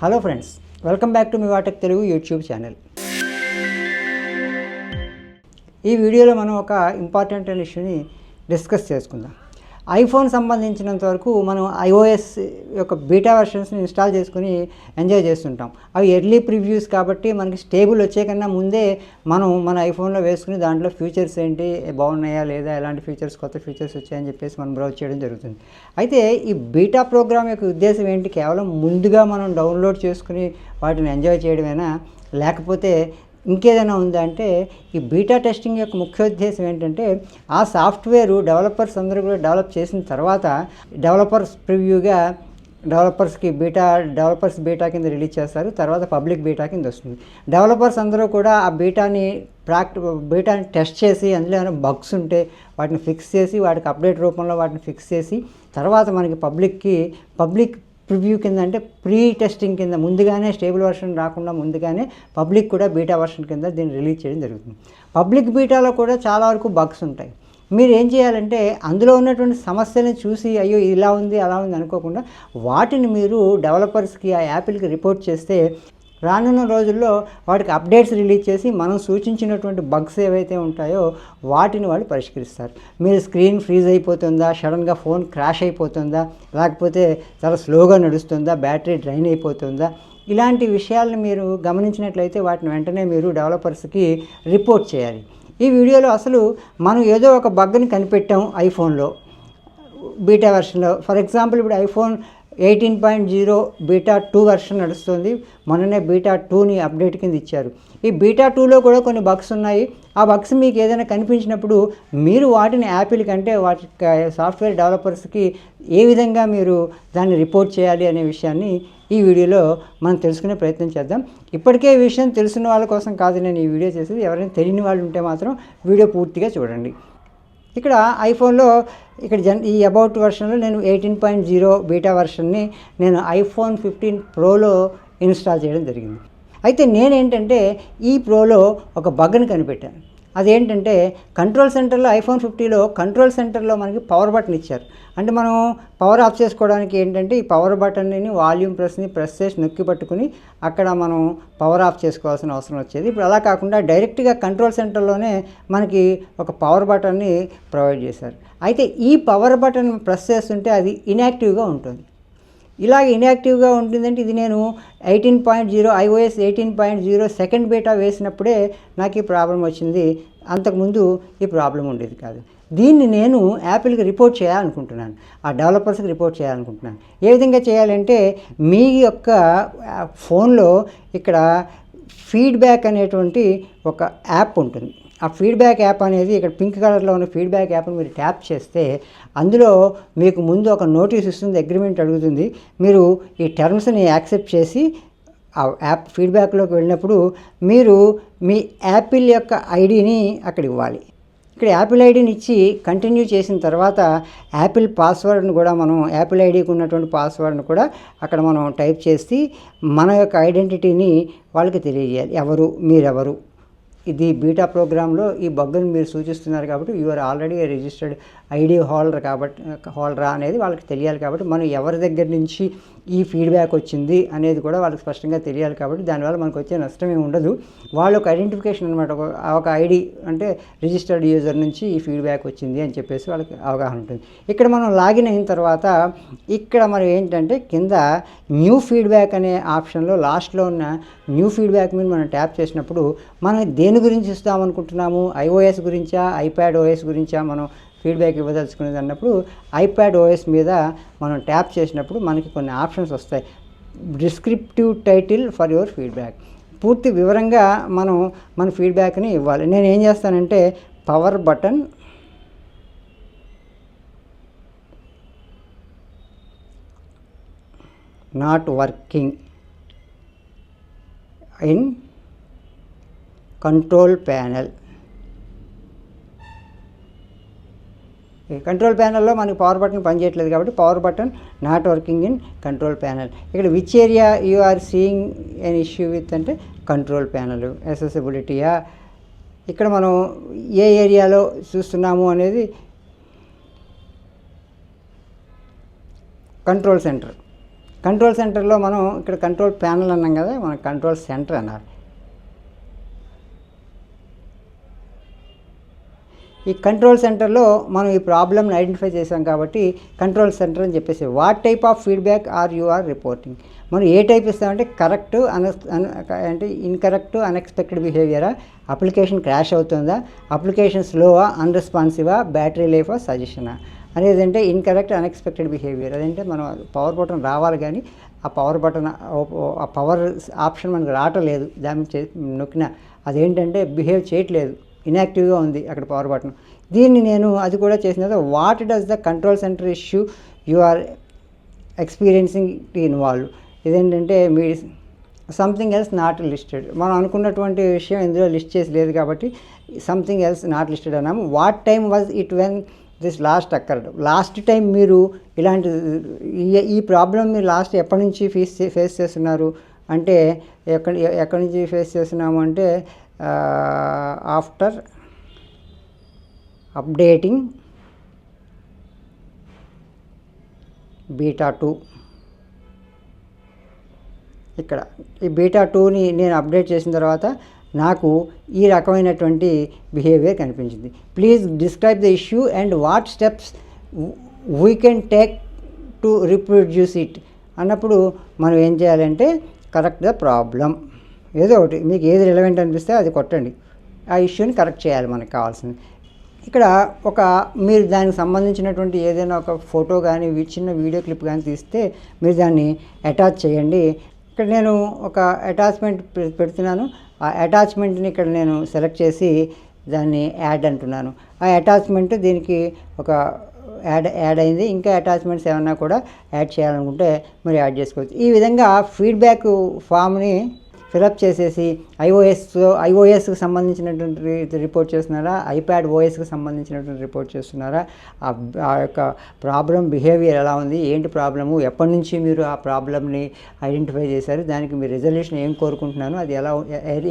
Hello friends welcome back to మీ వాటెక్ Telugu YouTube channel. ఈ వీడియోలో మనం ఒక ఇంపార్టెంట్ అయిన ఇష్యూని డిస్కస్ చేసుకుందాం. ఐఫోన్ సంబంధించినంత వరకు మనం ఐఓఎస్ యొక్క బీటా వెర్షన్స్ని ఇన్స్టాల్ చేసుకుని ఎంజాయ్ చేస్తుంటాం. అవి ఎర్లీ ప్రివ్యూస్ కాబట్టి మనకి స్టేబుల్ వచ్చే కన్నా ముందే మనం మన ఐఫోన్లో వేసుకుని దాంట్లో ఫీచర్స్ ఏంటి బాగున్నాయా లేదా ఎలాంటి ఫీచర్స్ కొత్త ఫీచర్స్ వచ్చాయని చెప్పేసి మనం బ్రౌజ్ చేయడం జరుగుతుంది. అయితే ఈ బీటా ప్రోగ్రామ్ యొక్క ఉద్దేశం ఏంటి? కేవలం ముందుగా మనం డౌన్లోడ్ చేసుకుని వాటిని ఎంజాయ్ చేయడమేనా? లేకపోతే ఇంకేదైనా ఉందా అంటే ఈ బీటా టెస్టింగ్ యొక్క ముఖ్య ఉద్దేశం ఏంటంటే ఆ సాఫ్ట్వేర్ డెవలపర్స్ అందరూ కూడా డెవలప్ చేసిన తర్వాత డెవలపర్స్ ప్రివ్యూగా డెవలపర్స్కి బీటా డెవలపర్స్ బీటా కింద రిలీజ్ చేస్తారు తర్వాత పబ్లిక్ బీటా కింద వస్తుంది. డెవలపర్స్ అందరూ కూడా ఆ బీటాని ప్రాక్టి బీటాని టెస్ట్ చేసి అందులో ఏమైనా బగ్స్ ఉంటే వాటిని ఫిక్స్ చేసి వాటికి అప్డేట్ రూపంలో వాటిని ఫిక్స్ చేసి తర్వాత మనకి పబ్లిక్కి పబ్లిక్ ప్రివ్యూ కింద అంటే ప్రీ టెస్టింగ్ కింద ముందుగానే స్టేబుల్ వర్షన్ రాకుండా ముందుగానే పబ్లిక్ కూడా బీటా వర్షన్ కింద దీన్ని రిలీజ్ చేయడం జరుగుతుంది. పబ్లిక్ బీటాలో కూడా చాలా వరకు బగ్స్ ఉంటాయి. మీరు ఏం చేయాలంటే అందులో ఉన్నటువంటి సమస్యలను చూసి అయ్యో ఇలా ఉంది అలా ఉంది అనుకోకుండా వాటిని మీరు డెవలపర్స్కి ఆ యాపిల్కి రిపోర్ట్ చేస్తే రానున్న రోజుల్లో వాటికి అప్డేట్స్ రిలీజ్ చేసి మనం సూచించినటువంటి బగ్స్ ఏవైతే ఉంటాయో వాటిని వాళ్ళు పరిష్కరిస్తారు. మీరు స్క్రీన్ ఫ్రీజ్ అయిపోతుందా? సడన్గా ఫోన్ క్రాష్ అయిపోతుందా? లేకపోతే చాలా స్లోగా నడుస్తుందా? బ్యాటరీ డ్రైన్ అయిపోతుందా? ఇలాంటి విషయాలను మీరు గమనించినట్లయితే వాటిని వెంటనే మీరు డెవలపర్స్కి రిపోర్ట్ చేయాలి. ఈ వీడియోలో అసలు మనం ఏదో ఒక బగ్ని కనిపెట్టాం ఐఫోన్లో. బీటా వెర్షన్లో. ఫర్ ఎగ్జాంపుల్ ఇప్పుడు iPhone eighteen point zero beta two version నడుస్తుంది. మొన్ననే బీటా టూని అప్డేట్ కింద ఇచ్చారు. ఈ బీటా టూలో కూడా కొన్ని బగ్స్ ఉన్నాయి. ఆ బగ్స్ మీకు ఏదైనా కనిపించినప్పుడు మీరు వాటిని యాపిల్ కంటే వాటి సాఫ్ట్వేర్ డెవలపర్స్కి ఏ విధంగా మీరు దాన్ని రిపోర్ట్ చేయాలి అనే విషయాన్ని ఈ వీడియోలో మనం తెలుసుకునే ప్రయత్నం చేద్దాం. ఇప్పటికే ఈ విషయం తెలిసిన వాళ్ళ కోసం కాదు నేను ఈ వీడియో చేసేది. ఎవరైనా తెలియని వాళ్ళు ఉంటే మాత్రం వీడియో పూర్తిగా చూడండి. ఇక్కడ ఐఫోన్లో ఇక్కడ జన్ ఈ అబౌట్ వర్షన్లో నేను ఎయిటీన్ పాయింట్ జీరో బీటా వర్షన్ని నేను ఐఫోన్ ఫిఫ్టీన్ ప్రోలో ఇన్స్టాల్ చేయడం జరిగింది. అయితే నేనేంటంటే ఈ ప్రోలో ఒక బగ్ని కనిపెట్టాను. అదేంటంటే కంట్రోల్ సెంటర్లో ఐఫోన్ ఫిఫ్టీలో కంట్రోల్ సెంటర్లో మనకి పవర్ బటన్ ఇచ్చారు. అంటే మనం పవర్ ఆఫ్ చేసుకోవడానికి ఏంటంటే ఈ పవర్ బటన్ని వాల్యూమ్ ప్రెస్ని ప్రెస్ చేసి నొక్కి పట్టుకుని అక్కడ మనం పవర్ ఆఫ్ చేసుకోవాల్సిన అవసరం వచ్చేది. ఇప్పుడు అలా కాకుండా డైరెక్ట్గా కంట్రోల్ సెంటర్లోనే మనకి ఒక పవర్ బటన్ని ప్రొవైడ్ చేశారు. అయితే ఈ పవర్ బటన్ ప్రెస్ చేస్తుంటే అది ఇన్యాక్టివ్గా ఉంటుంది. ఇలాగ ఇన్యాక్టివ్గా ఉంటుందంటే ఇది నేను eighteen point zero iOS eighteen point zero second beta వేసినప్పుడే నాకు ఈ ప్రాబ్లం వచ్చింది. అంతకుముందు ఈ ప్రాబ్లం ఉండేది కాదు. దీన్ని నేను యాపిల్కి రిపోర్ట్ చేయాలనుకుంటున్నాను. ఆ డెవలపర్స్కి రిపోర్ట్ చేయాలనుకుంటున్నాను. ఏ విధంగా చేయాలంటే మీ యొక్క ఫోన్లో ఇక్కడ ఫీడ్బ్యాక్ అనేటువంటి ఒక యాప్ ఉంటుంది. ఆ ఫీడ్బ్యాక్ యాప్ అనేది ఇక్కడ పింక్ కలర్లో ఉన్న ఫీడ్బ్యాక్ యాప్ని మీరు ట్యాప్ చేస్తే అందులో మీకు ముందు ఒక నోటీస్ ఇస్తుంది అగ్రిమెంట్ అడుగుతుంది. మీరు ఈ టర్మ్స్ని యాక్సెప్ట్ చేసి ఆ యాప్ ఫీడ్బ్యాక్లోకి వెళ్ళినప్పుడు మీరు మీ యాపిల్ యొక్క ఐడిని అక్కడ ఇవ్వాలి. ఇక్కడ యాపిల్ ఐడిని ఇచ్చి కంటిన్యూ చేసిన తర్వాత యాపిల్ పాస్వర్డ్ని కూడా మనం యాపిల్ ఐడికి ఉన్నటువంటి పాస్వర్డ్ని కూడా అక్కడ మనం టైప్ చేసి మన యొక్క ఐడెంటిటీని వాళ్ళకి తెలియజేయాలి. ఎవరు మీరెవరు ఇది బీటా ప్రోగ్రాంలో ఈ బగ్గును మీరు సూచిస్తున్నారు కాబట్టి you are already registered ID holder కాబట్టి హోల్డరా అనేది వాళ్ళకి తెలియాలి కాబట్టి మనం ఎవరి దగ్గర నుంచి ఈ ఫీడ్బ్యాక్ వచ్చింది అనేది కూడా వాళ్ళకి స్పష్టంగా తెలియాలి కాబట్టి దానివల్ల మనకు వచ్చే నష్టం ఏమి ఉండదు. వాళ్ళ ఒక ఐడెంటిఫికేషన్ అనమాట ఒక ఒక ఐడి అంటే రిజిస్టర్డ్ యూజర్ నుంచి ఈ ఫీడ్బ్యాక్ వచ్చింది అని చెప్పేసి వాళ్ళకి అవగాహన ఉంటుంది. ఇక్కడ మనం లాగిన్ అయిన తర్వాత ఇక్కడ మనం ఏంటంటే కింద న్యూ ఫీడ్బ్యాక్ అనే ఆప్షన్లో లాస్ట్లో ఉన్న న్యూ ఫీడ్బ్యాక్ మీద మనం ట్యాప్ చేసినప్పుడు మనం దేని గురించి ఇస్తామనుకుంటున్నాము? ఐఓఎస్ గురించా? ఐప్యాడ్ ఓఎస్ గురించా? మనం ఫీడ్బ్యాక్ ఇవ్వదలుచుకునేది అన్నప్పుడు ఐప్యాడ్ ఓఎస్ మీద మనం ట్యాప్ చేసినప్పుడు మనకి కొన్ని ఆప్షన్స్ వస్తాయి. Descriptive title for your feedback. పూర్తి వివరంగా మనం మన ఫీడ్బ్యాక్ని ఇవ్వాలి. నేను ఏం చేస్తానంటే power button not working in control panel. Control ప్యానెల్లో మనకి పవర్ బటన్ పనిచేయట్లేదు కాబట్టి power button not working in control panel ఇక్కడ which area you are seeing an issue with అంటే కంట్రోల్ ప్యానెల్ యాక్సెసిబిలిటీయా ఇక్కడ మనం ఏ ఏరియాలో చూస్తున్నాము అనేది కంట్రోల్ సెంటర్ కంట్రోల్ సెంటర్లో మనం ఇక్కడ కంట్రోల్ ప్యానల్ అన్నాం కదా మన కంట్రోల్ సెంటర్ అన్నారు. ఈ కంట్రోల్ సెంటర్లో మనం ఈ ప్రాబ్లమ్ని ఐడెంటిఫై చేసాం కాబట్టి కంట్రోల్ సెంటర్ అని చెప్పేసి what type of feedback are you are reporting మనం ఏ టైప్ ఇస్తామంటే కరెక్ట్ అన అంటే ఇన్కరెక్ట్ అన్ఎక్స్పెక్టెడ్ బిహేవియరా అప్లికేషన్ క్రాష్ అవుతుందా? అప్లికేషన్ స్లోవా అన్రెస్పాన్సివా బ్యాటరీ లైఫా సజెషనా అనేది అంటే ఇన్కరెక్ట్ అన్ఎక్స్పెక్టెడ్ బిహేవియర్ అదంటే మనం పవర్ బటన్ రావాలి కానీ ఆ పవర్ బటన్ ఆ పవర్ ఆప్షన్ మనకు రావటం లేదు. దాని చే నొక్కిన. అదేంటంటే బిహేవ్ చేయట్లేదు. ఇన్యాక్టివ్గా ఉంది అక్కడ పవర్ బటన్ దీన్ని నేను అది కూడా చేసిన తర్వాత what does the control centre issue you are experiencing involve ఇదేంటంటే మీ సంథింగ్ ఎల్స్ నాట్ లిస్టెడ్ మనం అనుకున్నటువంటి విషయం ఇందులో లిస్ట్ చేసి లేదు కాబట్టి సంథింగ్ ఎల్స్ నాట్ లిస్టెడ్ అన్నాము. What time was it when this last occurred last time మీరు ఇలాంటి ఈ- ఈ ప్రాబ్లం మీరు లాస్ట్ ఎప్పటి నుంచి ఫేస్ ఫేస్ చేస్తున్నారు? అంటే ఎక్కడి ఎక్కడి నుంచి ఫేస్ చేస్తున్నాము అంటే ఆఫ్టర్ అప్డేటింగ్ బీటా టూ ఇక్కడ ఈ బీటా టూని నేను అప్డేట్ చేసిన తర్వాత నాకు ఈ రకమైనటువంటి బిహేవియర్ కనిపించింది. Please describe the issue and what steps we can take to reproduce it అన్నప్పుడు మనం ఏం చేయాలంటే కరెక్ట్ ద ప్రాబ్లం ఏదో ఒకటి మీకు ఏది రిలవెంట్ అనిపిస్తే అది కొట్టండి. ఆ ఇష్యూని కరెక్ట్ చేయాలి మనకు కావాల్సింది. ఇక్కడ ఒక మీరు దానికి సంబంధించినటువంటి ఏదైనా ఒక ఫోటో కానీ చిన్న వీడియో క్లిప్ కానీ తీస్తే మీరు దాన్ని అటాచ్ చేయండి. ఇక్కడ నేను ఒక అటాచ్మెంట్ పె- పెడుతున్నాను. ఆ అటాచ్మెంట్ని ఇక్కడ నేను సెలెక్ట్ చేసి దాన్ని యాడ్ అంటున్నాను. ఆ అటాచ్మెంట్ దీనికి ఒక యాడ్ యాడ్ అయింది. ఇంకా అటాచ్మెంట్స్ ఏమన్నా కూడా యాడ్ చేయాలనుకుంటే మీరు యాడ్ చేసుకోవచ్చు. ఈ విధంగా ఫీడ్బ్యాక్ ఫామ్ని ఫిలప్ చేసేసి ఐఓఎస్ ఐఓఎస్కి సంబంధించినటువంటి రిపోర్ట్ చేస్తున్నారా? ఐప్యాడ్ ఓఎస్కి సంబంధించినటువంటి రిపోర్ట్ చేస్తున్నారా? ఆ ఆ యొక్క ప్రాబ్లం బిహేవియర్ ఎలా ఉంది? ఏంటి ప్రాబ్లము? ఎప్పటి నుంచి మీరు ఆ ప్రాబ్లమ్ని ఐడెంటిఫై చేశారు? దానికి మీరు రిజల్యూషన్ ఏం కోరుకుంటున్నాను అది ఎలా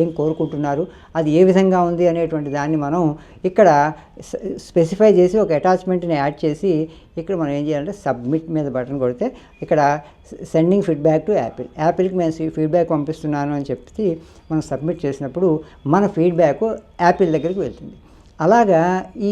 ఏం కోరుకుంటున్నారు? అది ఏ విధంగా ఉంది అనేటువంటి దాన్ని మనం ఇక్కడ స్పెసిఫై చేసి ఒక అటాచ్మెంట్ని యాడ్ చేసి ఇక్కడ మనం ఏం చేయాలంటే సబ్మిట్ మీద బటన్ కొడితే ఇక్కడ సెండింగ్ ఫీడ్బ్యాక్ టు యాపిల్. యాపిల్కి మేము ఫీడ్బ్యాక్ పంపిస్తున్నాను అని చెప్పి మనం సబ్మిట్ చేసినప్పుడు మన ఫీడ్బ్యాక్ యాపిల్ దగ్గరికి వెళ్తుంది. అలాగా ఈ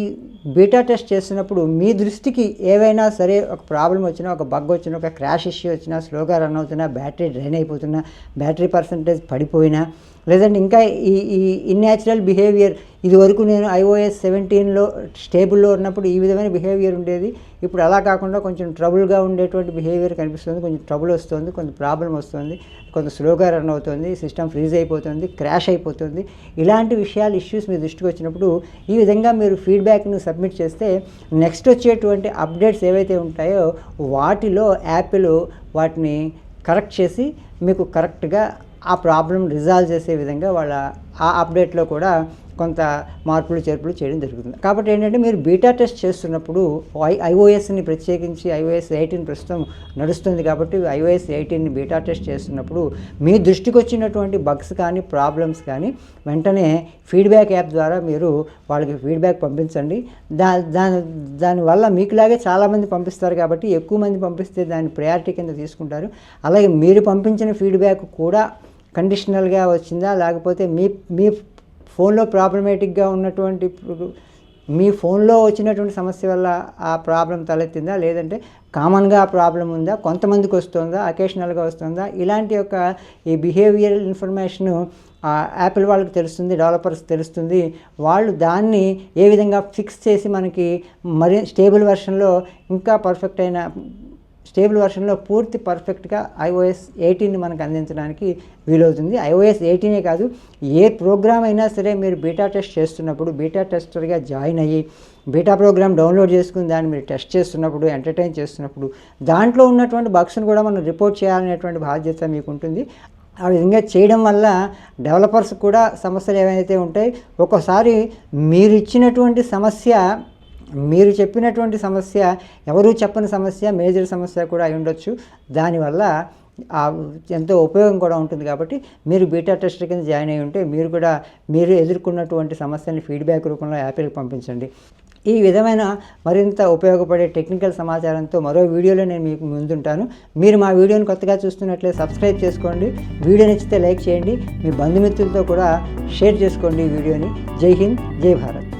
బీటా టెస్ట్ చేస్తున్నప్పుడు మీ దృష్టికి ఏవైనా సరే ఒక ప్రాబ్లం వచ్చినా ఒక బగ్ వచ్చినా ఒక క్రాష్ ఇష్యూ వచ్చినా స్లోగా రన్ అవుతున్నా బ్యాటరీ డ్రైన్ అయిపోతున్నా బ్యాటరీ పర్సంటేజ్ పడిపోయినా లేదంటే ఇంకా ఈ ఈ ఇన్యాచురల్ బిహేవియర్ ఇదివరకు నేను ఐఓఎస్ సెవెంటీన్లో స్టేబుల్లో ఉన్నప్పుడు ఈ విధమైన బిహేవియర్ ఉండేది. ఇప్పుడు అలా కాకుండా కొంచెం ట్రబుల్గా ఉండేటువంటి బిహేవియర్ కనిపిస్తుంది. కొంచెం ట్రబుల్ వస్తుంది కొంచెం ప్రాబ్లం వస్తుంది కొంచెం స్లోగా రన్ అవుతుంది సిస్టమ్ ఫ్రీజ్ అయిపోతుంది క్రాష్ అయిపోతుంది. ఇలాంటి విషయాలు ఇష్యూస్ మీ దృష్టికి వచ్చినప్పుడు ఈ విధంగా మీరు ఫీడ్బ్యాక్ను సబ్మిట్ చేస్తే నెక్స్ట్ వచ్చేటువంటి అప్డేట్స్ ఏవైతే ఉంటాయో వాటిలో యాపిల్ వాటిని కరెక్ట్ చేసి మీకు కరెక్ట్గా ఆ ప్రాబ్లం రిజాల్వ్ చేసే విధంగా వాళ్ళ ఆ అప్డేట్లో కూడా కొంత మార్పులు చేర్పులు చేయడం జరుగుతుంది. కాబట్టి ఏంటంటే మీరు బీటా టెస్ట్ చేస్తున్నప్పుడు ఐ ఐఓఎస్ని ప్రత్యేకించి ఐఓఎస్ ఎయిటీన్ ప్రస్తుతం నడుస్తుంది కాబట్టి ఐఓఎస్ ఎయిటీన్ని బీటా టెస్ట్ చేస్తున్నప్పుడు మీ దృష్టికి వచ్చినటువంటి బగ్స్ కానీ ప్రాబ్లమ్స్ కానీ వెంటనే ఫీడ్బ్యాక్ యాప్ ద్వారా మీరు వాళ్ళకి ఫీడ్బ్యాక్ పంపించండి. దా దాని దానివల్ల మీకులాగే చాలామంది పంపిస్తారు కాబట్టి ఎక్కువ మంది పంపిస్తే దాన్ని ప్రయారిటీ కింద తీసుకుంటారు. అలాగే మీరు పంపించిన ఫీడ్బ్యాక్ కూడా కండిషనల్గా వచ్చిందా? లేకపోతే మీ మీ ఫోన్లో ప్రాబ్లమేటిక్గా ఉన్నటువంటి మీ ఫోన్లో వచ్చినటువంటి సమస్య వల్ల ఆ ప్రాబ్లం తలెత్తిందా? లేదంటే కామన్గా ఆ ప్రాబ్లం ఉందా? కొంతమందికి వస్తుందా? అకేషనల్గా వస్తుందా? ఇలాంటి యొక్క ఈ బిహేవియరల్ ఇన్ఫర్మేషను యాపిల్ వాళ్ళకి తెలుస్తుంది డెవలపర్స్ తెలుస్తుంది. వాళ్ళు దాన్ని ఏ విధంగా ఫిక్స్ చేసి మనకి మరి స్టేబుల్ వెర్షన్లో ఇంకా పర్ఫెక్ట్ అయిన స్టేబుల్ వెర్షన్లో పూర్తి పర్ఫెక్ట్గా ఐఓఎస్ ఎయిటీన్ని మనకు అందించడానికి వీలవుతుంది. ఐఓఎస్ ఎయిటీనే కాదు ఏ ప్రోగ్రామ్ అయినా సరే మీరు బీటా టెస్ట్ చేస్తున్నప్పుడు బీటా టెస్టర్గా జాయిన్ అయ్యి బీటా ప్రోగ్రామ్ డౌన్లోడ్ చేసుకుని దాన్ని మీరు టెస్ట్ చేస్తున్నప్పుడు ఎంటర్టైన్ చేస్తున్నప్పుడు దాంట్లో ఉన్నటువంటి బగ్స్ను కూడా మనం రిపోర్ట్ చేయాలనేటువంటి బాధ్యత మీకు ఉంటుంది. ఆ విధంగా చేయడం వల్ల డెవలపర్స్ కూడా సమస్యలు ఏవైతే ఉంటాయి ఒక్కోసారి మీరు ఇచ్చినటువంటి సమస్య మీరు చెప్పినటువంటి సమస్య ఎవరూ చెప్పని సమస్య మేజర్ సమస్య కూడా అయి ఉండొచ్చు. దానివల్ల ఎంతో ఉపయోగం కూడా ఉంటుంది కాబట్టి మీరు బీటా టెస్ట్ కింద జాయిన్ అయి ఉంటే మీరు కూడా మీరు ఎదుర్కొన్నటువంటి సమస్యని ఫీడ్బ్యాక్ రూపంలో యాపిల్కి పంపించండి. ఈ విధమైన మరింత ఉపయోగపడే టెక్నికల్ సమాచారంతో మరో వీడియోలో నేను మీకు ముందుంటాను. మీరు మా వీడియోని కొత్తగా చూస్తున్నట్లే సబ్స్క్రైబ్ చేసుకోండి. వీడియో నచ్చితే లైక్ చేయండి. మీ బంధుమిత్రులతో కూడా షేర్ చేసుకోండి ఈ వీడియోని. జై హింద్ జై భారత్.